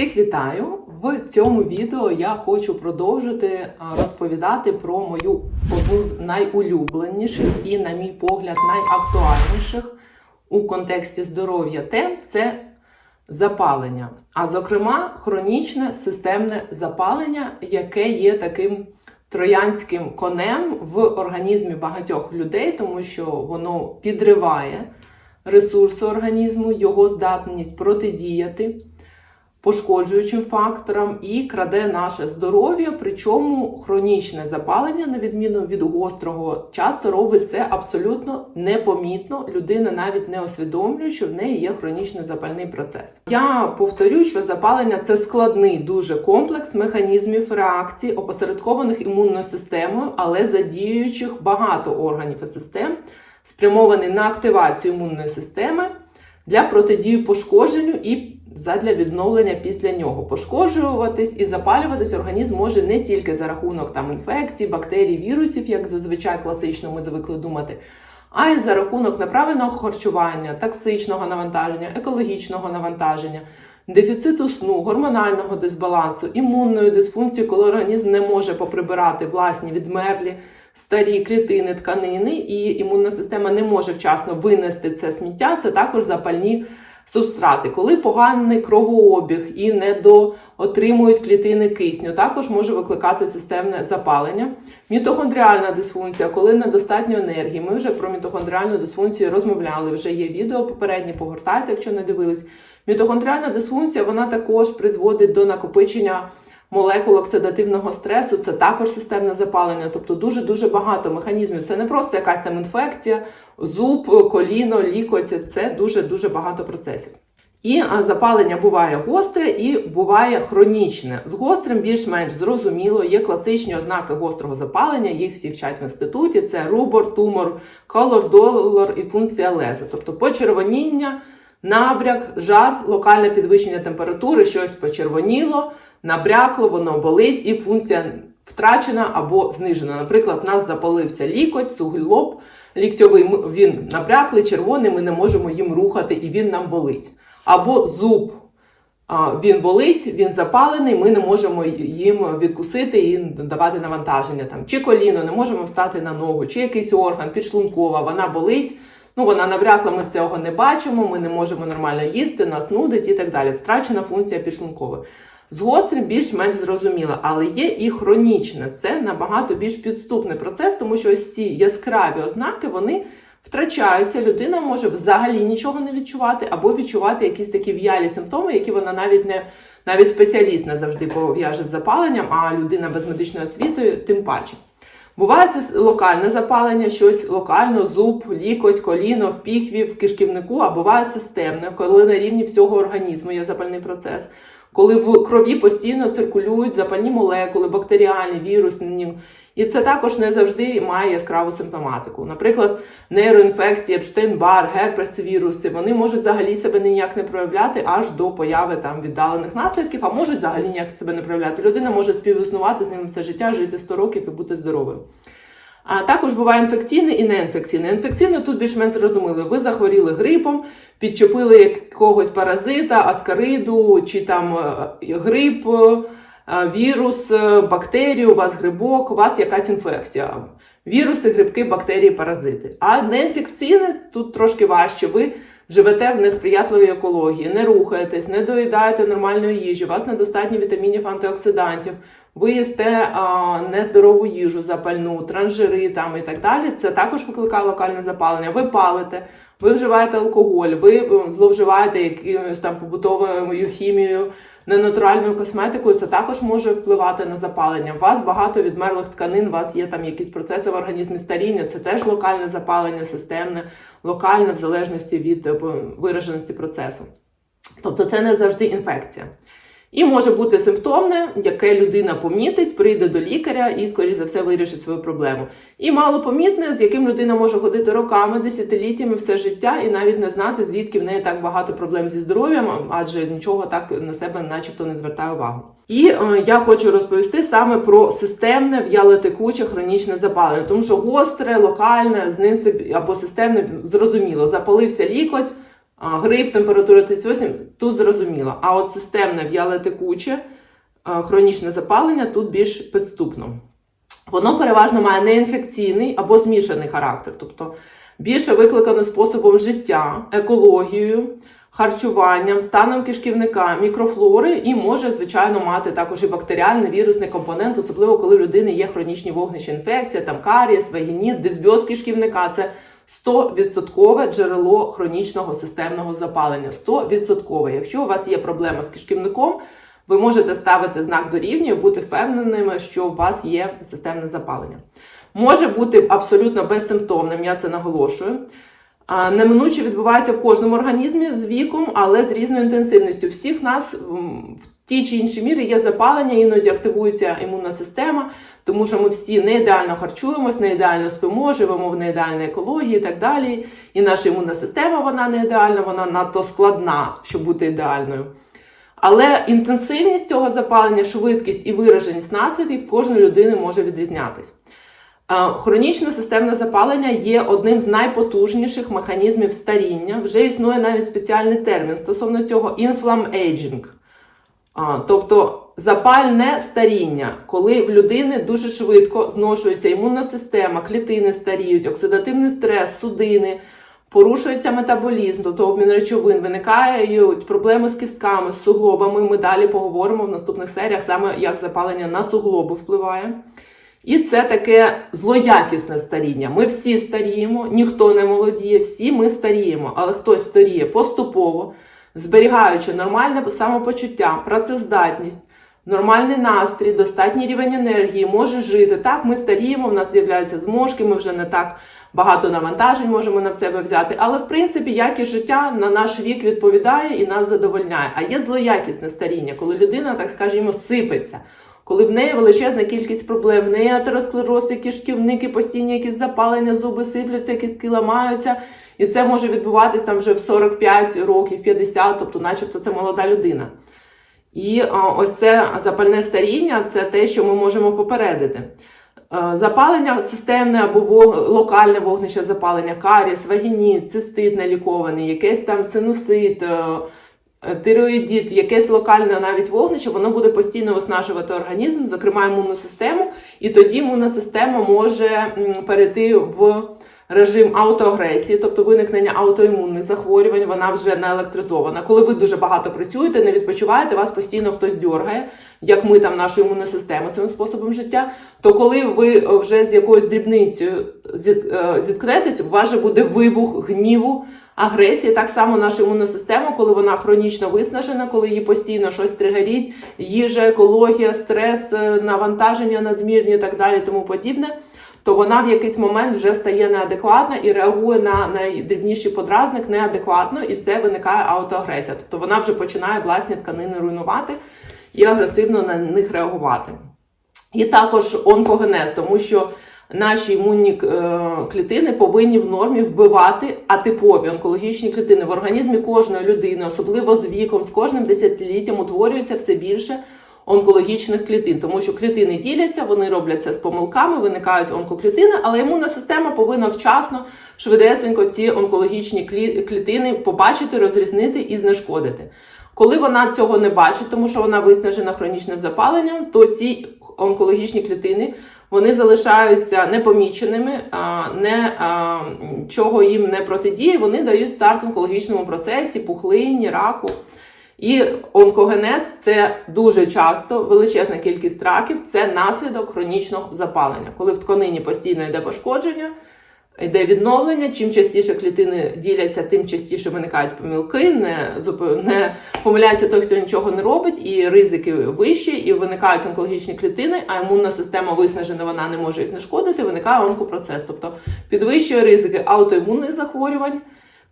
Всіх вітаю! В цьому відео я хочу продовжити розповідати про мою одну з найулюбленіших і, на мій погляд, найактуальніших у контексті здоров'я тем це запалення. А зокрема, хронічне системне запалення, яке є таким троянським конем в організмі багатьох людей, тому що воно підриває ресурси організму, його здатність протидіяти пошкоджуючим факторам і краде наше здоров'я. Причому хронічне запалення, на відміну від гострого, часто робить це абсолютно непомітно. Людина навіть не усвідомлює, що в неї є хронічний запальний процес. Я повторю, що запалення це складний дуже комплекс механізмів реакції, опосередкованих імунною системою, але задіюючих багато органів і систем, спрямований на активацію імунної системи для протидії пошкодженню і задля відновлення після нього. Пошкоджуватись і запалюватись організм може не тільки за рахунок там інфекцій, бактерій, вірусів, як зазвичай класично ми звикли думати, а й за рахунок неправильного харчування, токсичного навантаження, екологічного навантаження. Дефіциту сну, гормонального дисбалансу, імунної дисфункції, коли організм не може поприбирати власні відмерлі старі клітини, тканини, і імунна система не може вчасно винести це сміття. Це також запальні субстрати. Коли поганий кровообіг і недоотримують клітини кисню, також може викликати системне запалення. Мітохондріальна дисфункція, коли недостатньо енергії. Ми вже про мітохондріальну дисфункцію розмовляли. Вже є відео попередні, погортайте, якщо не дивились. Мітохондріальна дисфункція вона також призводить до накопичення молекул оксидативного стресу, це також системне запалення, тобто дуже-дуже багато механізмів. Це не просто якась там інфекція, зуб, коліно, лікоть, це дуже-дуже багато процесів. І запалення буває гостре і буває хронічне. З гострим більш-менш зрозуміло, є класичні ознаки гострого запалення, їх всі вчать в інституті: це рубор, тумор, колор, долор і функція леза, тобто почервоніння, набряк, жар, локальне підвищення температури, щось почервоніло, набрякло, воно болить, і функція втрачена або знижена. Наприклад, в нас запалився лікоть, суглоб ліктьовий, він набряклий, червоний, ми не можемо їм рухати, і він нам болить. Або зуб. Він болить, він запалений, ми не можемо їм відкусити і давати навантаження. Там, чи коліно, не можемо встати на ногу, чи якийсь орган, підшлункова, вона болить, ну вона набрякла, ми цього не бачимо, ми не можемо нормально їсти, нас нудить і так далі. Втрачена функція підшлункової. З гострим більш-менш зрозуміло, але є і хронічне. Це набагато більш підступний процес, тому що ось ці яскраві ознаки вони втрачаються. Людина може взагалі нічого не відчувати, або відчувати якісь такі в'ялі симптоми, які вона навіть не навіть спеціаліст не завжди пов'яже з запаленням, а людина без медичної освіти тим паче. Буває локальне запалення, щось локально, зуб, лікоть, коліно, в піхві, в кишківнику, а буває системне, коли на рівні всього організму є запальний процес, коли в крові постійно циркулюють запальні молекули, бактеріальні, вірусні. І це також не завжди має яскраву симптоматику. Наприклад, нейроінфекції, Епштейн-Бар, герпес віруси, вони можуть взагалі себе ніяк не проявляти аж до появи там віддалених наслідків, а можуть взагалі ніяк себе не проявляти. Людина може співіснувати з ними все життя, жити 100 років і бути здоровою. А також буває інфекційний і неінфекційний. Інфекційний тут більш-менш зрозуміли. Ви захворіли грипом, підчепили якогось паразита, аскариду чи там е, грип, е, вірус, е, бактерію, у вас грибок, у вас якась інфекція. Віруси, грибки, бактерії, паразити. А неінфекційне тут трошки важче. Ви живете в несприятливій екології, не рухаєтесь, не доїдаєте нормальної їжі, у вас недостатньо вітамінів, антиоксидантів, ви їсте а, нездорову їжу, запальну, транжири там і так далі. Це також викликає локальне запалення. Ви палите, ви вживаєте алкоголь, ви е, зловживаєте якимось там побутовою хімією, ненатуральною косметикою. Це також може впливати на запалення. У вас багато відмерлих тканин, у вас є там якісь процеси в організмі старіння. Це теж локальне запалення, системне, локальне в залежності від е, вираженості процесу. Тобто це не завжди інфекція. І може бути симптомне, яке людина помітить, прийде до лікаря і, скоріш за все, вирішить свою проблему. І малопомітне, з яким людина може ходити роками, десятиліттями, все життя, і навіть не знати, звідки в неї так багато проблем зі здоров'ям, адже нічого так на себе, начебто, не звертає увагу. І е, я хочу розповісти саме про системне в'ялотекуче хронічне запалення, тому що гостре, локальне, з ним собі або системне зрозуміло, запалився лікоть. Грип, температура 38, тут зрозуміло. А от системне в'яле-текуче, хронічне запалення тут більш підступно. Воно переважно має неінфекційний або змішаний характер, тобто більше викликане способом життя, екологією, харчуванням, станом кишківника, мікрофлори і може, звичайно, мати також і бактеріальний вірусний компонент, особливо коли в людини є хронічні вогнища інфекція, там карієс, вагініт, дисбіоз кишківника. Це 100% джерело хронічного системного запалення. 100%. Якщо у вас є проблема з кишківником, ви можете ставити знак дорівнює, бути впевненими, що у вас є системне запалення. Може бути абсолютно безсимптомним, я це наголошую. Неминуче відбувається в кожному організмі з віком, але з різною інтенсивністю. Всіх нас в тій чи іншій мірі є запалення, іноді активується імунна система, тому що ми всі не ідеально харчуємось, не ідеально спимо, живемо в неідеальній екології і так далі. І наша імунна система вона не ідеальна, вона надто складна, щоб бути ідеальною. Але інтенсивність цього запалення, швидкість і вираженість наслідків кожної людини може відрізнятись. Е, Хронічне системне запалення є одним з найпотужніших механізмів старіння. Вже існує навіть спеціальний термін стосовно цього inflammaging. А, Тобто запальне старіння, коли в людини дуже швидко зношується імунна система, клітини старіють, оксидативний стрес, судини, порушується метаболізм, тобто обмін речовин, виникають проблеми з кістками, з суглобами. Ми далі поговоримо в наступних серіях саме як запалення на суглоби впливає. І це таке злоякісне старіння. Ми всі старіємо, ніхто не молодіє, всі ми старіємо, але хтось старіє поступово, зберігаючи нормальне самопочуття, працездатність, нормальний настрій, достатній рівень енергії, може жити. Так, ми старіємо, в нас з'являються зможки, ми вже не так багато навантажень можемо на себе взяти. Але в принципі якість життя на наш вік відповідає і нас задовольняє. А є злоякісне старіння, коли людина, так скажімо, сипеться коли в неї величезна кількість проблем, в неї атеросклероз, кишківники, постійні якісь запалення, зуби сипляться, кістки ламаються. І це може відбуватись там вже в 45 років, 50, тобто, начебто, це молода людина. І ось це запальне старіння це те, що ми можемо попередити. Е, Запалення системне або локальне вогнище запалення, каріс, вагініт, цистит нелікований, якийсь там синусит, е, е, тиреоїдіт, якесь локальне навіть вогнище, воно буде постійно виснажувати організм, зокрема імунну систему, і тоді імунна система може перейти в режим аутоагресії, тобто виникнення аутоімунних захворювань, вона вже не електризована. Коли ви дуже багато працюєте, не відпочиваєте, вас постійно хтось дьоргає, як ми там нашу імунну систему цим способом життя. То коли ви вже з якоюсь дрібницею е, зіткнетесь, у вас же буде вибух гніву. Агресії, так само наша імунна система, коли вона хронічно виснажена, коли її постійно щось тригерить, їжа, екологія, стрес, е, навантаження надмірні і так далі, тому подібне, то вона в якийсь момент вже стає неадекватна і реагує на найдрібніший подразник неадекватно, і це виникає аутоагресія. Тобто вона вже починає власні тканини руйнувати і агресивно на них реагувати. І також онкогенез, тому що наші імунні е, клітини повинні в нормі вбивати атипові онкологічні клітини в організмі кожної людини, особливо з віком, з кожним десятиліттям утворюється все більше онкологічних клітин, тому що клітини діляться, вони роблять це з помилками, виникають онкоклітини, але імунна система повинна вчасно, швидесенько ці онкологічні клітини побачити, розрізнити і знешкодити. Коли вона цього не бачить, тому що вона виснажена хронічним запаленням, то ці онкологічні клітини вони залишаються непоміченими, не чого їм не протидіє. Вони дають старт онкологічному процесі, пухлині, раку. І онкогенез це дуже часто величезна кількість раків, це наслідок хронічного запалення. Коли в тканині постійно йде пошкодження, йде відновлення. Чим частіше клітини діляться, тим частіше виникають помилки, не, не помиляється той, хто нічого не робить, і ризики вищі, і виникають онкологічні клітини, а імунна система виснажена, вона не може їх знешкодити, виникає онкопроцес. Тобто підвищує ризики аутоімунних захворювань,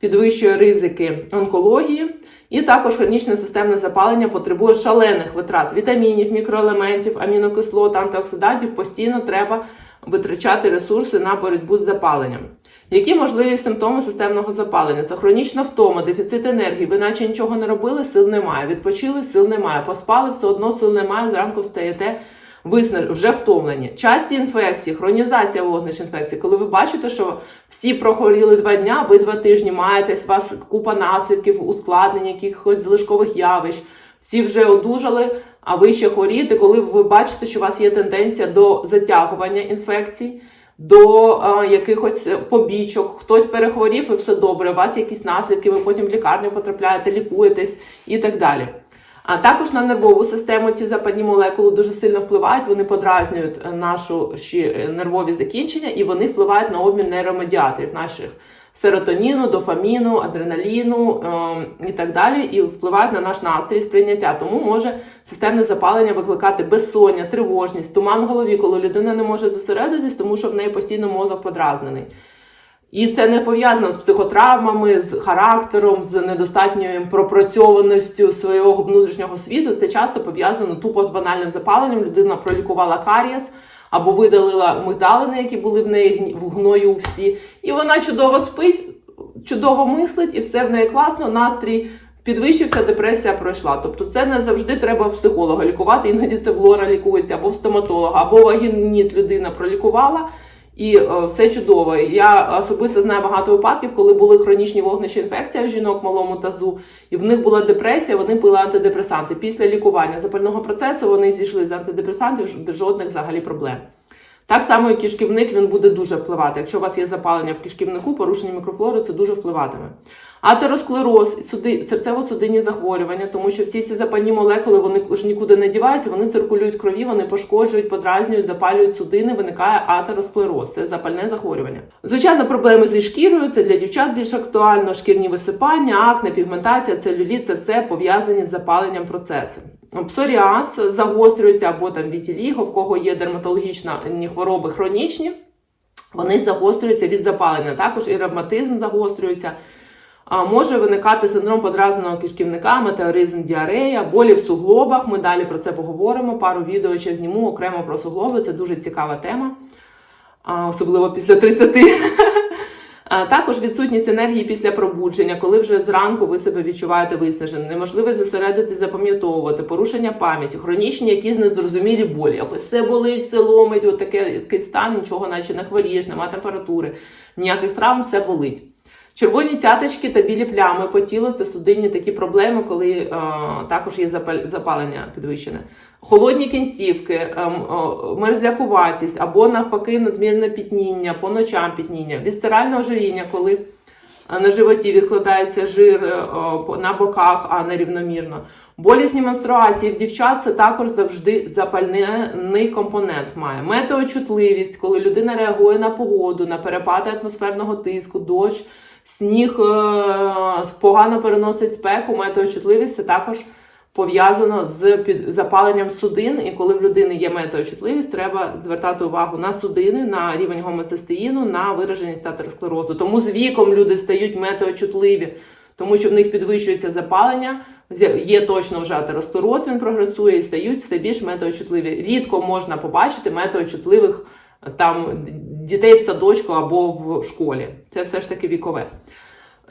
підвищує ризики онкології. І також хронічне системне запалення потребує шалених витрат вітамінів, мікроелементів, амінокислот, антиоксидантів. Постійно треба витрачати ресурси на боротьбу з запаленням. Які можливі симптоми системного запалення? Це хронічна втома, дефіцит енергії. Ви наче нічого не робили, сил немає. Відпочили, сил немає. Поспали, все одно сил немає. Зранку встаєте виснаж... вже втомлені. Часті інфекції, хронізація вогнищ інфекцій, коли ви бачите, що всі прохворіли два дня, ви два тижні маєтесь, у вас купа наслідків, ускладнень, якихось залишкових явищ, всі вже одужали, а ви ще хворієте, коли ви бачите, що у вас є тенденція до затягування інфекцій. До а, якихось побічок, хтось перехворів і все добре, у вас якісь наслідки, ви потім в лікарню потрапляєте, лікуєтесь і так далі. А також на нервову систему ці запальні молекули дуже сильно впливають, вони подразнюють е, нашу ще нервові закінчення і вони впливають на обмін нейромедіаторів наших серотоніну, дофаміну, адреналіну е, і так далі, і впливають на наш настрій сприйняття. Тому може системне запалення викликати безсоння, тривожність, туман в голові, коли людина не може зосередитись, тому що в неї постійно мозок подразнений. І це не пов'язано з психотравмами, з характером, з недостатньою пропрацьованістю свого внутрішнього світу. Це часто пов'язано тупо з банальним запаленням. Людина пролікувала карієс або видалила мигдалини, які були в неї в гною всі. І вона чудово спить, чудово мислить, і все в неї класно, настрій. Підвищився, депресія пройшла. Тобто це не завжди треба в психолога лікувати. Іноді це в лора лікується або в стоматолога, або вагініт людина пролікувала, і е, все чудово. Я особисто знаю багато випадків, коли були хронічні вогнища інфекція в жінок малому тазу, і в них була депресія, вони пили антидепресанти. Після лікування запального процесу вони зійшли з антидепресантів без жодних взагалі проблем. Так само і кишківник він буде дуже впливати. Якщо у вас є запалення в кишківнику, порушення мікрофлори, це дуже впливатиме. Атеросклероз, суди, серцево-судинні захворювання, тому що всі ці запальні молекули вони ж нікуди не діваються, вони циркулюють в крові, вони пошкоджують, подразнюють, запалюють судини, виникає атеросклероз. Це запальне захворювання. Звичайно, проблеми зі шкірою, це для дівчат більш актуально, шкірні висипання, акне, пігментація, целюліт, це все пов'язані з запаленням процесу. Псоріаз загострюється або там вітіліго, в кого є дерматологічні хвороби хронічні, вони загострюються від запалення. Також і ревматизм загострюється. Може виникати синдром подразненого кишківника, метеоризм, діарея, болі в суглобах. Ми далі про це поговоримо. Пару відео ще зніму окремо про суглоби. Це дуже цікава тема, особливо після 30. Також відсутність енергії після пробудження, коли вже зранку ви себе відчуваєте виснаженим, неможливість зосередитись, запам'ятовувати, порушення пам'яті, хронічні якісь незрозумілі болі. Якось все болить, все ломить, от такий стан, нічого наче не хворієш, нема температури, ніяких травм, все болить. Червоні цяточки та білі плями по тілу це судинні такі проблеми, коли е, також є запалення підвищене. Холодні кінцівки, ем, о, мерзлякуватість або навпаки надмірне пітніння, по ночам пітніння, вісцеральне ожиріння, коли е, на животі відкладається жир е, на боках, а не рівномірно. Болісні менструації в дівчат це також завжди запальний компонент має. Метеочутливість, коли людина реагує на погоду, на перепади атмосферного тиску, дощ, сніг е, погано переносить спеку, метеочутливість це також пов'язано з під запаленням судин. І коли в людини є метеочутливість, треба звертати увагу на судини, на рівень гомоцистеїну, на вираженість атеросклерозу. Тому з віком люди стають метеочутливі, тому що в них підвищується запалення. Є точно вже атеросклероз, він прогресує і стають все більш метеочутливі. Рідко можна побачити метеочутливих е, там дітей в садочку або в школі. Це все ж таки вікове.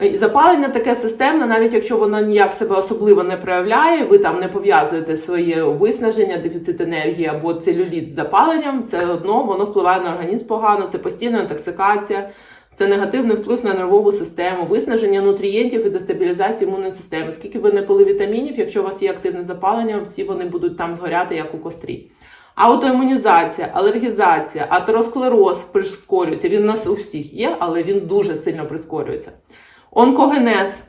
І Запалення таке системне, навіть якщо воно ніяк себе особливо не проявляє, ви там не пов'язуєте своє виснаження, дефіцит енергії або целюліт з запаленням, це одно воно впливає на організм погано, це постійна інтоксикація, це негативний вплив на нервову систему, виснаження нутрієнтів і дестабілізація імунної системи. Скільки ви не пили вітамінів, якщо у вас є активне запалення, всі вони будуть там згоряти, як у кострі. Аутоімунізація, алергізація, атеросклероз прискорюється. Він у нас у всіх є, але він дуже сильно прискорюється. Онкогенез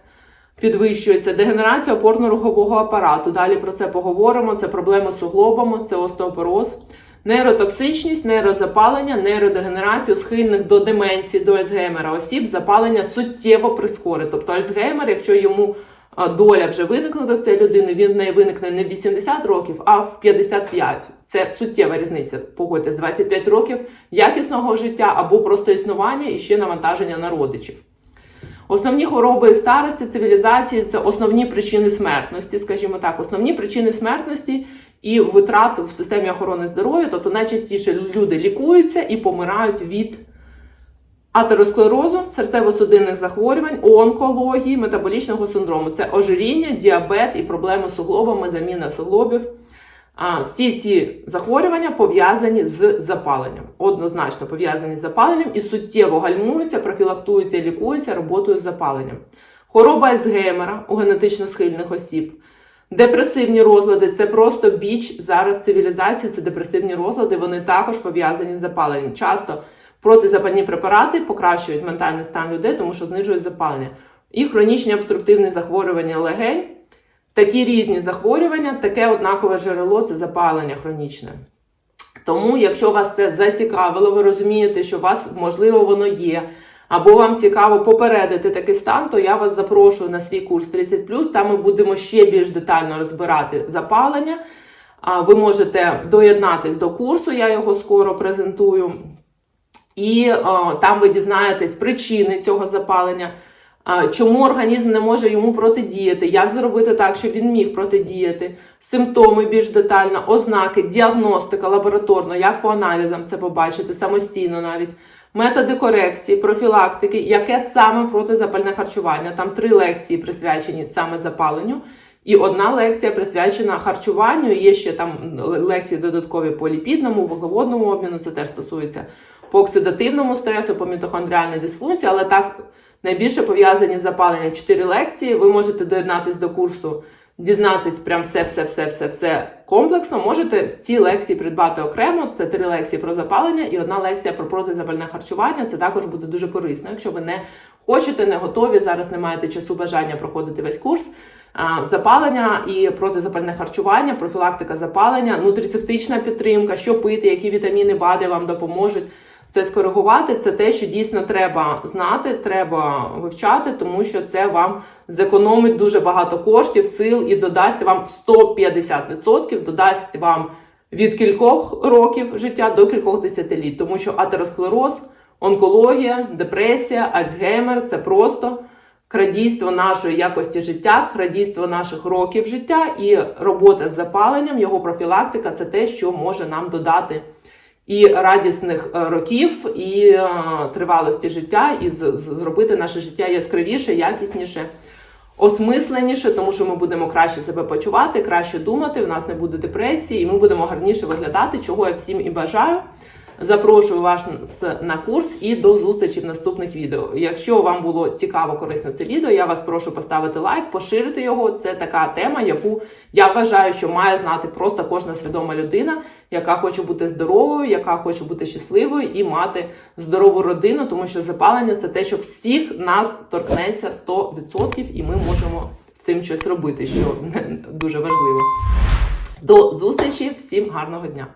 підвищується, дегенерація опорно-рухового апарату. Далі про це поговоримо. Це проблеми з суглобами, це остеопороз, нейротоксичність, нейрозапалення, нейродегенерацію схильних до деменції, до Альцгеймера осіб, запалення суттєво прискорить. Тобто Альцгеймер, якщо йому доля вже виникла до цієї людини, він в неї виникне не в 80 років, а в 55. Це суттєва різниця. Погодьтесь, 25 років якісного життя або просто існування і ще навантаження на родичів. Основні хвороби старості, цивілізації це основні причини смертності, скажімо так, основні причини смертності і витрат в системі охорони здоров'я. Тобто найчастіше люди лікуються і помирають від атеросклерозу, серцево-судинних захворювань, онкології, метаболічного синдрому. Це ожиріння, діабет і проблеми з суглобами, заміна суглобів. А, всі ці захворювання пов'язані з запаленням, однозначно пов'язані з запаленням і суттєво гальмуються, профілактуються і лікуються роботою з запаленням. Хвороба Альцгеймера у генетично схильних осіб. Депресивні розлади це просто біч зараз цивілізації, це депресивні розлади, вони також пов'язані з запаленням. Часто протизапальні препарати покращують ментальний стан людей, тому що знижують запалення. І хронічні обструктивні захворювання легень. Такі різні захворювання, таке однакове джерело це запалення хронічне. Тому, якщо вас це зацікавило, ви розумієте, що у вас, можливо, воно є, або вам цікаво попередити такий стан, то я вас запрошую на свій курс 30+. Там ми будемо ще більш детально розбирати запалення. Ви можете доєднатись до курсу, я його скоро презентую. І о, там ви дізнаєтесь причини цього запалення, а, чому організм не може йому протидіяти, як зробити так, щоб він міг протидіяти, симптоми більш детально, ознаки, діагностика лабораторно, як по аналізам це побачити самостійно навіть. Методи корекції, профілактики, яке саме протизапальне харчування. Там три лекції присвячені саме запаленню, і одна лекція присвячена харчуванню. Є ще там лекції додаткові по ліпідному, вуглеводному обміну. Це теж стосується по оксидативному стресу, по мітохондріальній дисфункції, але так найбільше пов'язані з запаленням. Чотири лекції. Ви можете доєднатись до курсу, дізнатись прям все, все, все, все, все комплексно. Можете ці лекції придбати окремо. Це три лекції про запалення і одна лекція про протизапальне харчування. Це також буде дуже корисно, якщо ви не хочете, не готові. Зараз не маєте часу бажання проходити весь курс. Запалення і протизапальне харчування, профілактика запалення, нутрицептична підтримка, що пити, які вітаміни, БАДи вам допоможуть це скоригувати. Це те, що дійсно треба знати, треба вивчати, тому що це вам зекономить дуже багато коштів, сил і додасть вам 150%, додасть вам від кількох років життя до кількох десятиліть, тому що атеросклероз, онкологія, депресія, Альцгеймер це просто крадійство нашої якості життя, крадійство наших років життя і робота з запаленням, його профілактика це те, що може нам додати і радісних е, років, і е, тривалості життя, і зробити наше життя яскравіше, якісніше. Осмисленіше, тому що ми будемо краще себе почувати, краще думати, в нас не буде депресії, і ми будемо гарніше виглядати, чого я всім і бажаю. Запрошую вас на курс і до зустрічі в наступних відео. Якщо вам було цікаво, корисно це відео, я вас прошу поставити лайк, поширити його. Це така тема, яку я вважаю, що має знати просто кожна свідома людина, яка хоче бути здоровою, яка хоче бути щасливою і мати здорову родину, тому що запалення це те, що всіх нас торкнеться 100%, і ми можемо з цим щось робити, що дуже важливо. До зустрічі, всім гарного дня!